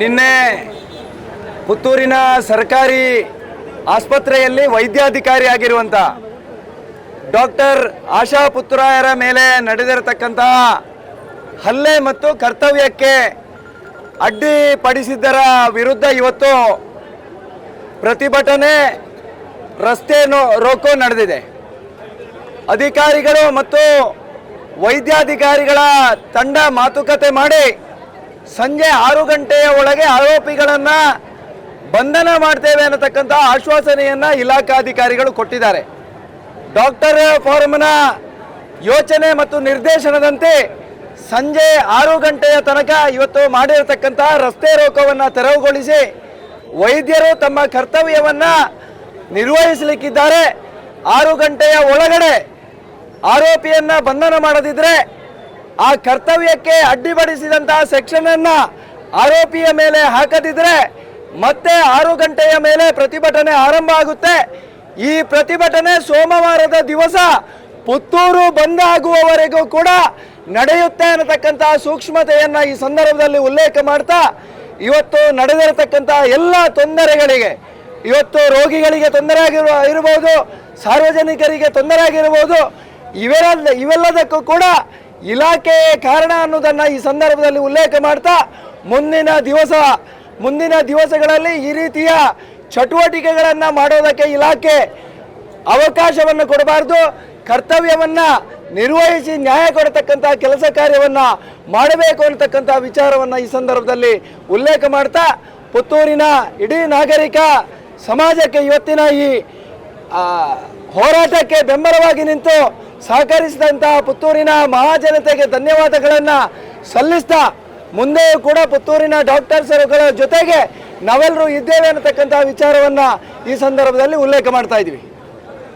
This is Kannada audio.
ನಿನ್ನೆ ಪುತ್ತೂರಿನ ಸರ್ಕಾರಿ ಆಸ್ಪತ್ರೆಯಲ್ಲಿ ವೈದ್ಯಾಧಿಕಾರಿ ಆಗಿರುವಂಥ ಡಾಕ್ಟರ್ ಆಶಾ ಪುತ್ತೂರಾಯರ ಮೇಲೆ ನಡೆದಿರತಕ್ಕಂತಹ ಹಲ್ಲೆ ಮತ್ತು ಕರ್ತವ್ಯಕ್ಕೆ ಅಡ್ಡಿಪಡಿಸಿದ್ದರ ವಿರುದ್ಧ ಇವತ್ತು ಪ್ರತಿಭಟನೆ, ರಸ್ತೆ ರೋಕೋ ನಡೆದಿದೆ. ಅಧಿಕಾರಿಗಳು ಮತ್ತು ವೈದ್ಯಾಧಿಕಾರಿಗಳ ತಂಡ ಮಾತುಕತೆ ಮಾಡಿ ಸಂಜೆ ಆರು ಗಂಟೆಯ ಒಳಗೆ ಆರೋಪಿಗಳನ್ನು ಬಂಧನ ಮಾಡ್ತೇವೆ ಅನ್ನತಕ್ಕಂಥ ಆಶ್ವಾಸನೆಯನ್ನು ಇಲಾಖಾಧಿಕಾರಿಗಳು ಕೊಟ್ಟಿದ್ದಾರೆ. ಡಾಕ್ಟರ್ ಫಾರಮ್ನ ಯೋಚನೆ ಮತ್ತು ನಿರ್ದೇಶನದಂತೆ ಸಂಜೆ ಆರು ಗಂಟೆಯ ತನಕ ಇವತ್ತು ಮಾಡಿರತಕ್ಕಂಥ ರಸ್ತೆ ರೋಕವನ್ನು ತೆರವುಗೊಳಿಸಿ ವೈದ್ಯರು ತಮ್ಮ ಕರ್ತವ್ಯವನ್ನು ನಿರ್ವಹಿಸಲಿಕ್ಕಿದ್ದಾರೆ. ಆರು ಗಂಟೆಯ ಒಳಗಡೆ ಆರೋಪಿಯನ್ನ ಬಂಧನ ಮಾಡದಿದ್ರೆ ಆ ಕರ್ತವ್ಯಕ್ಕೆ ಅಡ್ಡಿಪಡಿಸಿದಂತಹ ಸೆಕ್ಷನ್ ಅನ್ನ ಆರೋಪಿಯ ಮೇಲೆ ಹಾಕದಿದ್ರೆ ಮತ್ತೆ ಆರು ಗಂಟೆಯ ಮೇಲೆ ಪ್ರತಿಭಟನೆ ಆರಂಭ ಆಗುತ್ತೆ. ಈ ಪ್ರತಿಭಟನೆ ಸೋಮವಾರದ ದಿವಸ ಪುತ್ತೂರು ಬಂದ್ ಆಗುವವರೆಗೂ ಕೂಡ ನಡೆಯುತ್ತೆ ಅನ್ನತಕ್ಕಂತಹ ಸೂಕ್ಷ್ಮತೆಯನ್ನ ಈ ಸಂದರ್ಭದಲ್ಲಿ ಉಲ್ಲೇಖ ಮಾಡ್ತಾ, ಇವತ್ತು ನಡೆದಿರತಕ್ಕಂತಹ ಎಲ್ಲ ತೊಂದರೆಗಳಿಗೆ, ಇವತ್ತು ರೋಗಿಗಳಿಗೆ ತೊಂದರೆ ಆಗಿರುವ ಇರಬಹುದು ಸಾರ್ವಜನಿಕರಿಗೆ ತೊಂದರೆ ಆಗಿರಬಹುದು ಇವೆಲ್ಲ, ಇವೆಲ್ಲದಕ್ಕೂ ಕೂಡ ಇಲಾಖೆ ಕಾರಣ ಅನ್ನೋದನ್ನು ಈ ಸಂದರ್ಭದಲ್ಲಿ ಉಲ್ಲೇಖ ಮಾಡ್ತಾ ಮುಂದಿನ ದಿವಸ, ಮುಂದಿನ ದಿವಸಗಳಲ್ಲಿ ಈ ರೀತಿಯ ಚಟುವಟಿಕೆಗಳನ್ನು ಮಾಡೋದಕ್ಕೆ ಇಲಾಖೆ ಅವಕಾಶವನ್ನು ಕೊಡಬಾರ್ದು, ಕರ್ತವ್ಯವನ್ನು ನಿರ್ವಹಿಸಿ ನ್ಯಾಯ ಕೊಡತಕ್ಕಂಥ ಕೆಲಸ ಕಾರ್ಯವನ್ನು ಮಾಡಬೇಕು ಅನ್ನತಕ್ಕಂಥ ವಿಚಾರವನ್ನು ಈ ಸಂದರ್ಭದಲ್ಲಿ ಉಲ್ಲೇಖ ಮಾಡ್ತಾ ಪುತ್ತೂರಿನ ಇಡೀ ನಾಗರಿಕ ಸಮಾಜಕ್ಕೆ ಇವತ್ತಿನ ಈ ಹೋರಾಟಕ್ಕೆ ಬೆಂಬಲವಾಗಿ ನಿಂತು ಸಹಕರಿಸಿದಂತಹ ಪುತ್ತೂರಿನ ಮಹಾಜನತೆಗೆ ಧನ್ಯವಾದಗಳನ್ನು ಸಲ್ಲಿಸ್ತಾ ಮುಂದೆಯೂ ಕೂಡ ಪುತ್ತೂರಿನ ಡಾಕ್ಟರ್ಸ್ಗಳ ಜೊತೆಗೆ ನಾವೆಲ್ಲರೂ ಇದ್ದೇವೆ ಅನ್ನತಕ್ಕಂಥ ವಿಚಾರವನ್ನು ಈ ಸಂದರ್ಭದಲ್ಲಿ ಉಲ್ಲೇಖ ಮಾಡ್ತಾ ಇದ್ದೀವಿ.